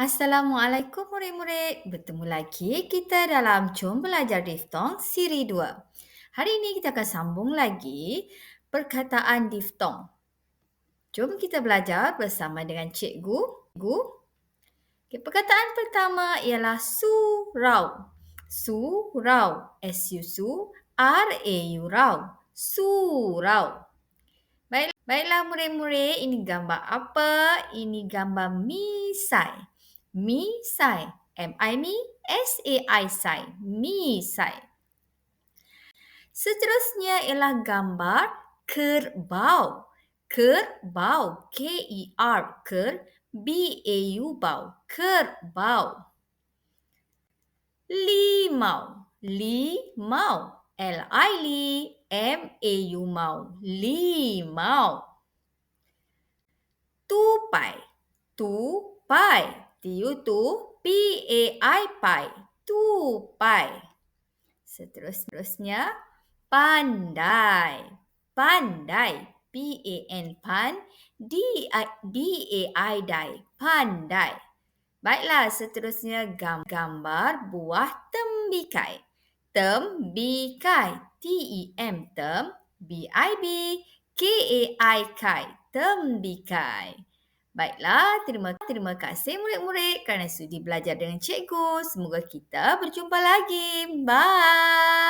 Assalamualaikum murid-murid. Bertemu lagi kita dalam Jom Belajar Diftong Siri 2. Hari ini kita akan sambung lagi perkataan diftong. Jom kita belajar bersama dengan cikgu. Cikgu. Okay, perkataan pertama ialah surau. Surau. S-U-S-U. R-A-U. Rau. Surau. Baik, baiklah murid-murid, ini gambar apa? Ini gambar misai. Misai. M-I-Mi. S-A-I. Sai. Misai. Seterusnya ialah gambar kerbau. Kerbau. K-E-R. Ker. B-A-U. Bau. Kerbau. Limau. Limau. L-I-M-A-U. Mau. Limau. Tupai. Tupai. T-U-Tu, P-A-I, Pai. Tupai. Seterusnya, pandai. Pandai. P-A-N, Pan. D-A-I, Dai. Pandai. Baiklah, seterusnya gambar buah tembikai. Tembikai. T-E-M, tem. B-I-B. K-A-I, kai. Tembikai. Baiklah, terima, terima kasih murid-murid kerana sudi belajar dengan cikgu. Semoga kita berjumpa lagi. Bye.